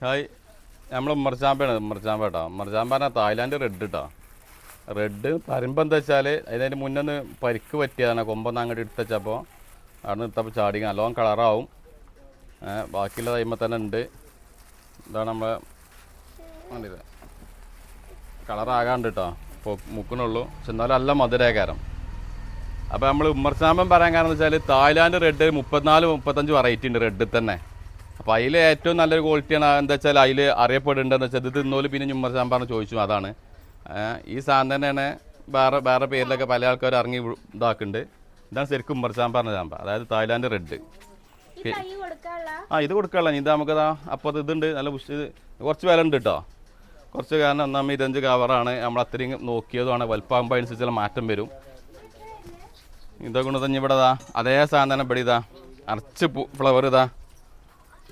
Hi. നമ്മൾ ഉമ്മർചാമ്പയാണ് ഉമ്മർചാമ്പ കേട്ടോ ഉമ്മർചാമ്പ പറഞ്ഞാൽ തായ്ലാൻഡ് റെഡ് കേട്ടോ റെഡ് പറയുമ്പോൾ എന്താ വെച്ചാൽ അതിന് മുന്നേ ഒന്ന് പരിക്ക് പറ്റിയതാണ്. കൊമ്പൊന്ന് അങ്ങോട്ട് എടുത്തച്ചപ്പോൾ അവിടെ ഇട്ടപ്പോൾ ചാടി നല്ലോണം കളറാവും ബാക്കിയുള്ള ടൈമിൽ തന്നെ ഉണ്ട്. ഇതാണ് നമ്മൾ കണ്ടില്ലേ കളറാകാണ്ട് കേട്ടോ ഇപ്പോൾ മുക്കണുള്ളൂ പക്ഷെ എന്നാലും നല്ല മധുരകാരം. അപ്പോൾ നമ്മൾ ഉമ്മർചാമ്പൻ പറയാൻ കാരണം എന്ന് വെച്ചാൽ തായ്ലാൻഡ് റെഡ് മുപ്പത്തിനാല് മുപ്പത്തഞ്ച് വെറൈറ്റി ഉണ്ട് റെഡ് തന്നെ. അപ്പോൾ അതിൽ ഏറ്റവും നല്ലൊരു ക്വാളിറ്റിയാണ് എന്താ വെച്ചാൽ അതിൽ അറിയപ്പെടേണ്ടതെന്ന് വെച്ചാൽ ഇത് തിന്നോൽ പിന്നെ ഉമ്മർചാമ്പാണ് ചോദിച്ചു അതാണ്. ഈ സാധനം തന്നെയാണ് വേറെ വേറെ പേരിലൊക്കെ പല ആൾക്കാർ ഇറങ്ങി ഇതാക്കുന്നുണ്ട്. ഇതാണ് ശരിക്കും പറഞ്ഞ ചാമ്പ അതായത് തായ്ലാൻഡ് റെഡ് ആ ഇത് കൊടുക്കാനുള്ള ഇത് നമുക്കതാ അപ്പോൾ അത് ഇതുണ്ട് നല്ല പുഷ് കുറച്ച് വില ഉണ്ട് കേട്ടോ കുറച്ച് കാരണം ഒന്നാമത് ഇതഞ്ച് കവറാണ് നമ്മൾ അത്രയും നോക്കിയതുമാണ് വലുപ്പാകുമ്പോൾ അനുസരിച്ചുള്ള മാറ്റം വരും. ഇതൊക്കെ കൊണ്ട് തന്നെ ഇവിടെ അതേ സാധനം ഇവിടെ ഇതാ അരച്ച് ഫ്ലവർ ഇതാ.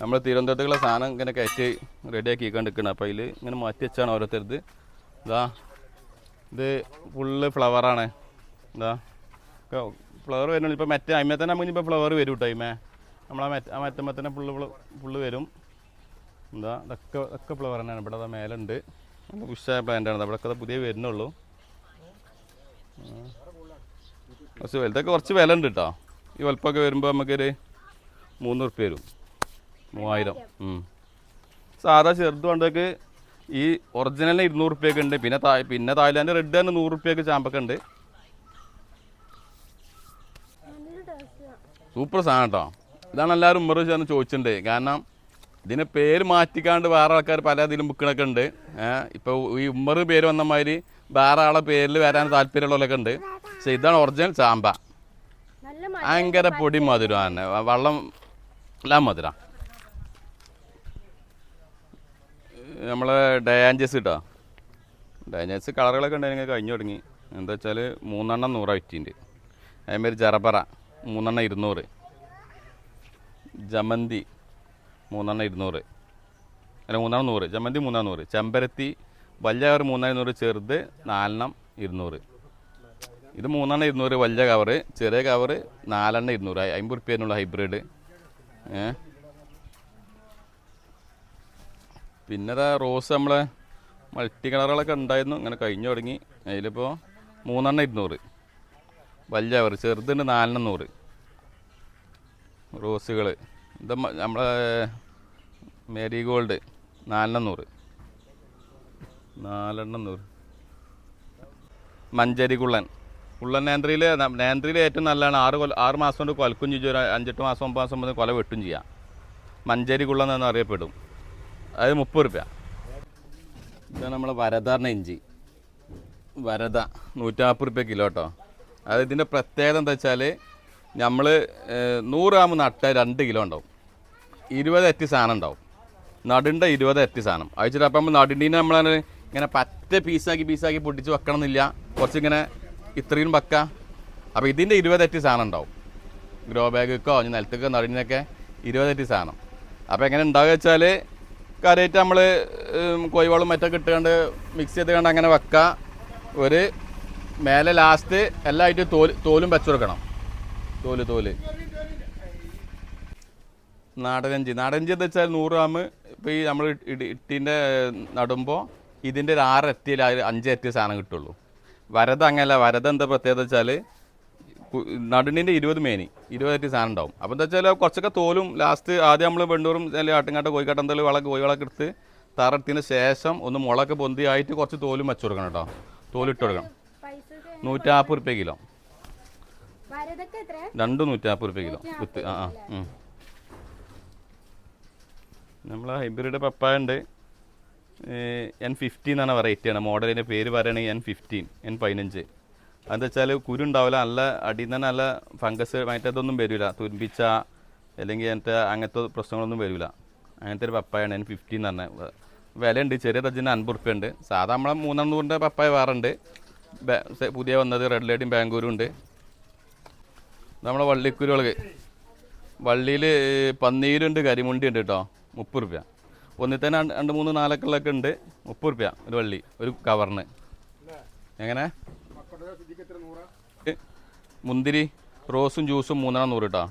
നമ്മൾ തിരുവനന്തപുരത്തുള്ള സാധനം ഇങ്ങനെ കയറ്റി റെഡിയാക്കി കണ്ടിരിക്കണം. അപ്പോൾ അതിൽ ഇങ്ങനെ മാറ്റി വെച്ചാണ് ഓരോരുത്തരുത്. ഇതാ ഇത് ഫുള്ള് ഫ്ലവറാണ് ഇതാ ഫ്ലവർ വരുന്നുള്ളൂ ഇപ്പോൾ മറ്റേ അമ്മ തന്നെ നമുക്ക് ഇപ്പോൾ ഫ്ലവർ വരും കേട്ടോ അമ്മേ നമ്മളാ മറ്റ ആ മറ്റുമ്പോൾ തന്നെ ഫുള്ള് ഫുള്ള് വരും. എന്താ ഇതൊക്കെ ഒക്കെ ഫ്ലവർ തന്നെയാണ്. ഇവിടെ അതാ മേലുണ്ട്. പുഷായ പ്ലാന്റാണ് അവിടെ ഒക്കെ പുതിയ വരുന്നുള്ളൂ. കുറച്ച് വലുതൊക്കെ കുറച്ച് വില ഉണ്ട് കേട്ടോ. ഈ വലുപ്പമൊക്കെ വരുമ്പോൾ നമുക്കൊരു മൂന്ന് ഉറുപ്പ്യ വരും. മൂവായിരം. സാധാ ചെറുത് കൊണ്ടൊക്കെ ഈ ഒറിജിനലിന് ഇരുന്നൂറ് റുപ്യൊക്കെ ഉണ്ട്. പിന്നെ തായ് പിന്നെ തായ്ലാൻഡ് റെഡ് തന്നെ നൂറ് റുപ്യൊക്കെ ചാമ്പൊക്കെ ഉണ്ട്. സൂപ്പർ സാധനം കേട്ടോ ഇതാണ് എല്ലാവരും ഉമ്മറ് ചേർന്ന് ചോദിച്ചിട്ടുണ്ട്. കാരണം ഇതിന് പേര് മാറ്റിക്കാണ്ട് വേറെ ആൾക്കാർ പല ഇതിലും ബുക്കിനൊക്കെ ഉണ്ട്. ഇപ്പോൾ ഈ ഉമ്മറ് പേര് വന്ന മാതിരി വേറെ ആളെ പേരിൽ വരാൻ താല്പര്യമുള്ളവരൊക്കെ ഉണ്ട്. പക്ഷെ ഇതാണ് ഒറിജിനൽ ചാമ്പ. ഭയങ്കര പൊടി മധുരം തന്നെ വെള്ളം എല്ലാം മധുര. നമ്മളെ ഡയാഞ്ചസ് കേട്ടോ? ഡയാഞ്ചസ് കളറുകളൊക്കെ ഉണ്ടെങ്കിൽ കഴിഞ്ഞു തുടങ്ങി. എന്താ വെച്ചാൽ മൂന്നെണ്ണം നൂറ് വിറ്റിന്റെ അതേമാതിരി ജറബറ മൂന്നെണ്ണം ഇരുന്നൂറ്. ജമന്തി മൂന്നെണ്ണം ഇരുന്നൂറ്. അല്ല മൂന്നെണ്ണം നൂറ്. ജമന്തി മൂന്നെണ്ണം നൂറ്. ചെമ്പരത്തി വലിയ കവർ മൂന്നെണ്ണം ഇരുന്നൂറ് ചെറുത് നാലെണ്ണം ഇരുന്നൂറ്. ഇത് മൂന്നെണ്ണം ഇരുന്നൂറ് വലിയ കവറ് ചെറിയ കവറ് നാലെണ്ണം ഇരുന്നൂറ്. അമ്പത് റുപ്യനുള്ള ഹൈബ്രിഡ്. ഏ? പിന്നെ അതാ റോസ് നമ്മളെ മൾട്ടി കളറുകളൊക്കെ ഉണ്ടായിരുന്നു. ഇങ്ങനെ കഴിഞ്ഞു തുടങ്ങി. അതിലിപ്പോൾ മൂന്നെണ്ണം ഇരുന്നൂറ്. വലിയ അവർ ചെറുതുണ്ട് നാലെണ്ണം നൂറ്. റോസുകൾ ഇത് നമ്മളെ മേരി ഗോൾഡ് നാലെണ്ണം നൂറ്. നാലെണ്ണം നൂറ്. മഞ്ചേരി കുള്ളൻ. കുള്ളൻ നേന്ത്രയിൽ നേന്ത്രയിൽ ഏറ്റവും നല്ലതാണ്. ആറ് കൊല ആറ് മാസം കൊണ്ട് കൊലക്കും ചെയ്യും. അഞ്ചെട്ട് മാസം ഒമ്പത് മാസം മുതൽ കൊല വെട്ടും ചെയ്യാം. മഞ്ചേരി കുള്ളൻ എന്ന് അറിയപ്പെടും. അത് മുപ്പത് റുപ്യ. ഇതാണ് നമ്മളെ വരദാറിന് ഇഞ്ചി. വരത നൂറ്റാപ്പത് റുപ്യ കിലോ കേട്ടോ അത് ഇതിന്റെ പ്രത്യേകത എന്താ വെച്ചാൽ നമ്മൾ നൂറ് ഗ്രാം നട്ട രണ്ട് കിലോ ഉണ്ടാവും. ഇരുപത് എറ്റി സാധനം ഉണ്ടാവും. നടുണ്ട ഇരുപത് എറ്റി സാധനം. അയച്ചിട്ട് അപ്പം നമ്മൾ നടുണ്ടീനെ നമ്മൾ ഇങ്ങനെ പറ്റ പീസാക്കി പീസാക്കി പൊട്ടിച്ച് വെക്കണം എന്നില്ല കുറച്ചിങ്ങനെ ഇത്രയും വെക്ക. അപ്പോൾ ഇതിന്റെ ഇരുപത് എത്തി സാധനം ഉണ്ടാവും. ഗ്രോ ബാഗ് ബാഗൊക്കെ ഇനി നിലത്തൊക്കെ നടുന്നൊക്കെ ഇരുപത് എത്തി സാധനം. അപ്പോൾ എങ്ങനെ ഉണ്ടാവുക വെച്ചാൽ കാര്യമായിട്ട് നമ്മൾ കോഴിവളം മറ്റൊക്കെ ഇട്ടുകൊണ്ട് മിക്സ് ചെയ്ത് കണ്ട് അങ്ങനെ വെക്കുക ഒരു മേലെ ലാസ്റ്റ് എല്ലായിട്ട് തോൽ തോലും വെച്ചു കൊടുക്കണം. തോൽ തോൽ. നാടനഞ്ചി നാടനഞ്ചി എന്ന് വെച്ചാൽ നൂറ് ഗ്രാം ഇപ്പോൾ ഈ നമ്മൾ ഇട്ടിന്റെ നടുമ്പോൾ ഇതിന്റെ ഒരു ആറ് എത്തിയിൽ അഞ്ച് എത്തിയ സാധനം കിട്ടുള്ളൂ. വരത് അങ്ങനെയല്ല വരത് എന്താ പ്രത്യേകത വെച്ചാൽ നടുണിന്റെ ഇരുപത് മേനി ഇരുപതായിട്ട് സാധനം ഉണ്ടാവും. അപ്പോൾ എന്താ വെച്ചാൽ കുറച്ചൊക്കെ തോലും ലാസ്റ്റ് ആദ്യം നമ്മൾ വെണ്ടൂറും അല്ലെങ്കിൽ ആട്ടുംകാട്ട കോഴിക്കാട്ടം എന്തെങ്കിലും കോഴി കോഴികളൊക്കെ എടുത്ത് തറത്തിന് ശേഷം ഒന്ന് മുളക് പൊന്തി ആയിട്ട് കുറച്ച് തോലും വെച്ച് കൊടുക്കണം കേട്ടോ. തോലിട്ട് കൊടുക്കണം. നൂറ്റാപ്പത് റുപ്യ കിലോ. രണ്ടും നൂറ്റാപ്പത് റുപ്യ കിലോ. വിത്ത് ആ ആ നമ്മൾ ഹൈബ്രിഡ് പപ്പായ ഉണ്ട്. എൻ ഫിഫ്റ്റീൻ എന്നാണ് വെറൈറ്റിയാണ് മോഡലിന്റെ പേര് പറയുകയാണെങ്കിൽ എൻ ഫിഫ്റ്റീൻ എൻ പതിനഞ്ച്. അതെന്താ വെച്ചാൽ കുരു ഉണ്ടാവില്ല നല്ല അടിയിൽ നിന്ന് നല്ല ഫംഗസ് മറ്റേതൊന്നും വരില്ല തുരുമ്പിച്ച അല്ലെങ്കിൽ എന്റെ അങ്ങനത്തെ പ്രശ്നങ്ങളൊന്നും വരില്ല അങ്ങനത്തെ ഒരു പപ്പായാണ് അതിന് ഫിഫ്റ്റി എന്ന് പറഞ്ഞത് വിലയുണ്ട് ചെറിയ തജ്ജിന് അൻപത് റുപ്യ ഉണ്ട്. സാധാ നമ്മളെ മൂന്നെണ്ണൂറിന്റെ പപ്പായ വേറെ ഉണ്ട്. ബേ- സെ- പുതിയ വന്നത് റെഡ് ലൈഡും ബാംഗ്ലൂരും ഉണ്ട്. നമ്മളെ വള്ളിക്കുരുകൾ വള്ളിയിൽ പന്നീരുണ്ട് കരിമുണ്ടി ഉണ്ട് കേട്ടോ മുപ്പത് റുപ്യ. ഒന്നിൽ തന്നെ രണ്ട് രണ്ട് മൂന്ന് നാലൊക്കെ ഉണ്ട് മുപ്പത് റുപ്യ ഒരു വള്ളി ഒരു കവറിന്. എങ്ങനെ? മുന്തിരി റോസും ജ്യൂസും മൂന്നെണ്ണം നൂറ് കേട്ടോ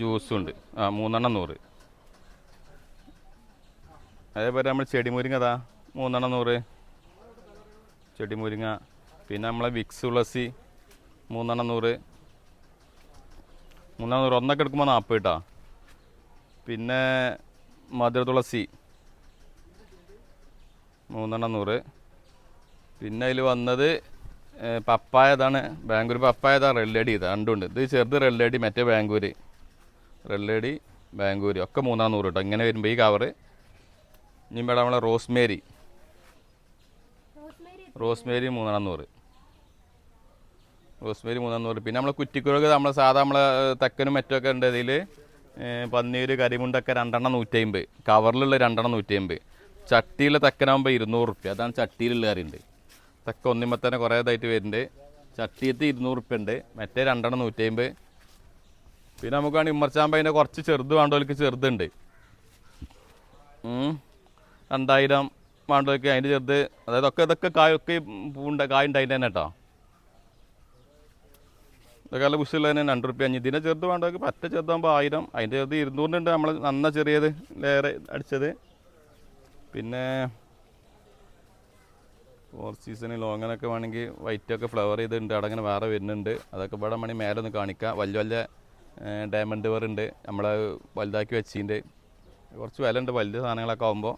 ജ്യൂസും ഉണ്ട്. ആ മൂന്നെണ്ണം നൂറ്. അതേപോലെ നമ്മൾ ചെടിമുരിങ്ങ അതാ മൂന്നെണ്ണം നൂറ്. ചെടിമുരിങ്ങ പിന്നെ നമ്മളെ വിക്സ് തുളസി മൂന്നെണ്ണം നൂറ്. മൂന്നെണ്ണം നൂറ്. ഒന്നൊക്കെ എടുക്കുമ്പോൾ നാൽപ്പത് കേട്ടോ പിന്നെ മധുര തുളസി മൂന്നെണ്ണം നൂറ്. പിന്നെ അതിൽ വന്നത് പപ്പായതാണ് ബാംഗ്ലൂർ പപ്പായതാണ് റെല്ലടി ഇത് രണ്ടുണ്ട്. ഇത് ചെറുത് റെല്ലടി മറ്റേ ബാംഗ്ലൂർ റെല്ലടി ബാംഗ്ലൂർ ഒക്കെ മൂന്നാം നൂറ് കേട്ടോ. ഇങ്ങനെ വരുമ്പോൾ ഈ കവറ് ഇനി ഇവിടെ നമ്മളെ റോസ്മേരി. റോസ്മേരി മൂന്നെണ്ണം നൂറ് റോസ്മേരി മൂന്നെണ്ണം നൂറ് പിന്നെ നമ്മളെ കുറ്റിക്കുഴക്ക് നമ്മളെ സാധാ നമ്മളെ തെക്കനും മറ്റൊക്കെ ഉണ്ട് ഇതിൽ പന്നീര് കരിമുണ്ടൊക്കെ രണ്ടെണ്ണം നൂറ്റി അമ്പത് കവറിലുള്ള രണ്ടെണ്ണം നൂറ്റി അമ്പത് ചട്ടിയിലെ തെക്കനാകുമ്പോൾ ഇരുന്നൂറ് റുപ്യ. അതാണ് ചട്ടിയിലുള്ള കറിയുണ്ട് തെക്ക ഒന്നിമ്പോൾ തന്നെ കുറേ ഇതായിട്ട് വരുന്നുണ്ട്. ചട്ടിയത്ത് ഇരുന്നൂറ് റുപ്യ ഉണ്ട് മറ്റേ രണ്ടെണ്ണം നൂറ്റമ്പത്. പിന്നെ നമുക്കാണ് വേണമെങ്കിൽ ഉമ്മർച്ചാമ്പതിന്റെ കുറച്ച് ചെറുത് വേണ്ടവർക്ക് ചെറുതുണ്ട്. രണ്ടായിരം വേണ്ടവർക്ക് അതിന്റെ ചെറുത്. അതായത് ഒക്കെ ഇതൊക്കെ കായൊക്കെ പൂണ്ട കായുണ്ടായിട്ട് തന്നെ കേട്ടോ. ഇതൊക്കെ നല്ല ബുഷുള്ള തന്നെ രണ്ട് റുപ്യ അഞ്ഞ് ഇതിന്റെ ചെറുത് വേണ്ടവർക്ക് പറ്റ ചെറുതാകുമ്പോൾ ആയിരം. അതിന്റെ ചെറുത് ഇരുന്നൂറിന്റെ ഉണ്ട് നമ്മൾ നന്ന ചെറിയത് ലേറെ അടിച്ചത്. പിന്നെ ഫോർ സീസണിൽ ലോങ്ങനൊക്കെ വേണമെങ്കിൽ വൈറ്റൊക്കെ ഫ്ലവർ ചെയ്തിട്ടുണ്ട്. അവിടെ അങ്ങനെ വേറെ വരുന്നുണ്ട്. അതൊക്കെ ഇവിടെ മണി മേലെ ഒന്ന് കാണിക്കാം. വലിയ വലിയ ഡയമണ്ട് വർ ഉണ്ട്. നമ്മളെ വലുതാക്കി വെച്ചിട്ടുണ്ട്. കുറച്ച് വില ഉണ്ട് വലിയ സാധനങ്ങളൊക്കെ ആകുമ്പോൾ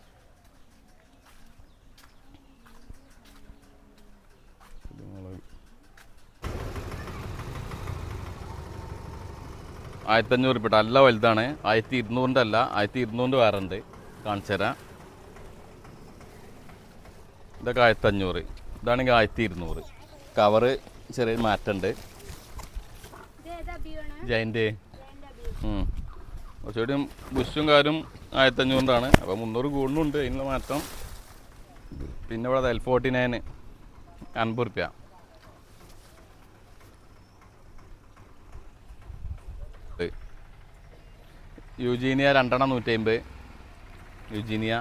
ആയിരത്തഞ്ഞൂറ് രൂപ അല്ല വലുതാണ്. ആയിരത്തി ഇരുന്നൂറിന്റെ അല്ല ആയിരത്തി ഇരുന്നൂറിന്റെ വേറെ ഉണ്ട്. കാണിച്ചു തരാം ഇതൊക്കെ ആയിരത്തി അഞ്ഞൂറ് ഇതാണെങ്കിൽ ആയിരത്തി ഇരുന്നൂറ് കവറ് ചെറിയ ബിയാണ് ജൈന്റെ കുറച്ചുകൂടി ബുഷും കാരും ആയിരത്തി അഞ്ഞൂറിന്റാണ് അപ്പോൾ മുന്നൂറ് കൂടുന്നുണ്ട്. അതിനുള്ള മാറ്റം. പിന്നെ ഇവിടെ എൽ ഫോർട്ടി നയൻ അൻപത് റുപ്യ. യുജീനിയ രണ്ടെണ്ണം നൂറ്റി അമ്പത് യുജീനിയ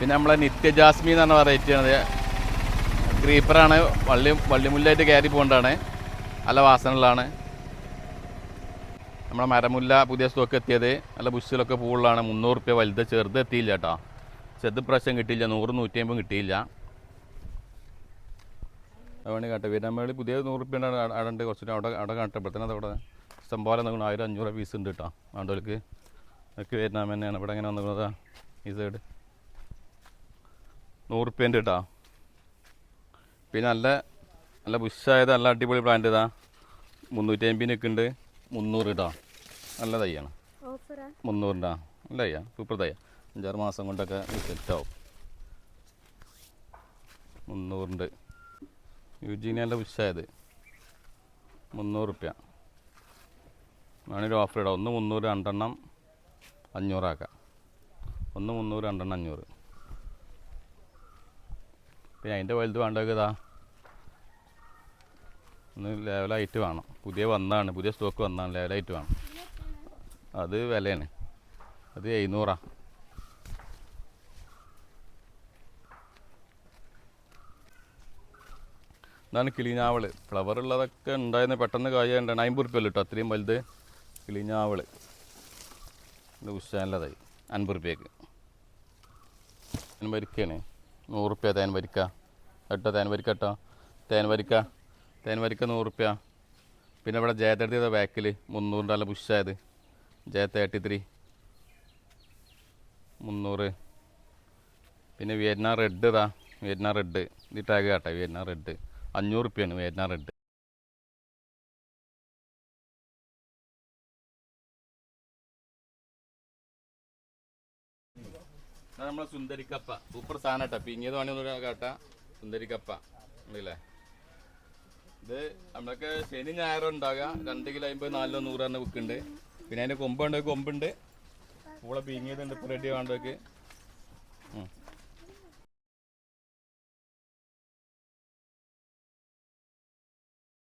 പിന്നെ നമ്മളെ നിത്യജാസ്മി എന്ന് പറഞ്ഞ വെറൈറ്റി ആണ്. ക്രീപ്പറാണ് വള്ളി വള്ളിമുല്ലായിട്ട് കയറി പോകേണ്ടതാണ് നല്ല വാസനകളാണ് നമ്മളെ മരമുല്ല പുതിയ സ്റ്റോക്ക് എത്തിയത്. നല്ല ബുഷിലൊക്കെ പൂളിലാണ് മുന്നൂറ് റുപ്യ വലുത്. ചെറുത് എത്തിയില്ല കേട്ടോ. ചെറുത് പ്രാവശ്യം കിട്ടിയില്ല. നൂറ് നൂറ്റി അമ്പത് കിട്ടിയില്ല. അതുകൊണ്ട് കേട്ടോ. വീരമ്മേളി പുതിയ നൂറ് റുപ്യ അവിടെ കുറച്ചുകൂടി അവിടെ അവിടെ കാട്ടപ്പെടുത്തണം അതവിടെ ഇഷ്ടം പോലെ നോക്കണം ആയിരം അഞ്ഞൂറ് പീസ് ഉണ്ട് കേട്ടോ. ആണ്ടോൾക്ക് ഒക്കെ വിയറ്റ്നാം തന്നെയാണ്. ഇവിടെ എങ്ങനെ വന്നിരുന്നത് ഈ സൈഡ് നൂറ് റുപ്യന്റെ കേട്ടോ പിന്നെ നല്ല നല്ല ബുഷായത് നല്ല അടിപൊളി പ്ലാന്റ് ഇതാ. മുന്നൂറ്റി അമ്പതിനൊക്കെ ഉണ്ട് മുന്നൂറ് കേട്ടോ നല്ല തയ്യാണ് മുന്നൂറിന്റെ നല്ല തയ്യാ സൂപ്പർ തയ്യ അഞ്ചാറ് മാസം കൊണ്ടൊക്കെ സെറ്റാവും. മുന്നൂറിന്റെ. യുജീനി നല്ല ബുഷായത് മുന്നൂറ് റുപ്യ വേണമെങ്കിൽ ഓഫർ ഇടാം. ഒന്ന് മുന്നൂറ് രണ്ടെണ്ണം അഞ്ഞൂറാക്കാം ഒന്ന് മുന്നൂറ് രണ്ടെണ്ണം അഞ്ഞൂറ്. പിന്നെ അതിന്റെ വലുത് വേണ്ടതൊക്കെ ഇതാ. ഒന്ന് ലെവലായിട്ട് വേണം. പുതിയ വന്നതാണ്. പുതിയ സ്റ്റോക്ക് വന്നതാണ്. ലെവലായിട്ട് വേണം. അത് വിലയാണ്. അത് എഴുന്നൂറാ. ഇതാണ് കിളിഞ്ഞാവൾ. ഫ്ലവർ ഉള്ളതൊക്കെ ഉണ്ടായിരുന്നു പെട്ടെന്ന് കായ ഉണ്ടാണ് അമ്പത് റുപ്യ കിട്ടും അത്രയും വലുത് കിളിഞ്ഞാവൾ. ഉസ്സാനുള്ളതായി അൻപത് റുപ്യക്ക് തേൻ വരിക്കാണ് നൂറ് റുപ്യ തേൻ വരിക്ക. കേട്ടോ തേൻ വരിക്ക കേട്ടോ. തേൻ വരിക്ക. തേൻ വരിക്ക നൂറ് റുപ്യ പിന്നെ ഇവിടെ ജയത്തടുത്ത ബാക്കിൽ മുന്നൂറിന്റെ നല്ല പുഷായത് ജയ തേർട്ടി ത്രീ മുന്നൂറ്. പിന്നെ വിയറ്റ്നാം റെഡ് ഇതാ. വിയറ്റ്നാം റെഡ് ഇത് ടാഗ് കാട്ടെ വിയറ്റ്നാം റെഡ് അഞ്ഞൂറ് റുപ്യാണ് വിയറ്റ്നാം റെഡ് നമ്മളെ സുന്ദരിക്കപ്പ. സൂപ്പർ സാധനം കേട്ടോ. പിങ്ങിയത് വേണമെന്ന് കേട്ടാ. സുന്ദരിക്കപ്പ. ഉണ്ടല്ലേ ഇത് നമ്മളൊക്കെ ശനി ഞായറും ഉണ്ടാകുക രണ്ട് കിലോ അമ്പത് നാലിലോ നൂറ് തന്നെ വിൽക്കുന്നുണ്ട് പിന്നെ അതിന്റെ കൊമ്പുണ്ട് കൊമ്പുണ്ട്. പൂള പിങ്ങിയതുണ്ട്. ഇപ്പോൾ റെഡി വേണ്ടവർക്ക്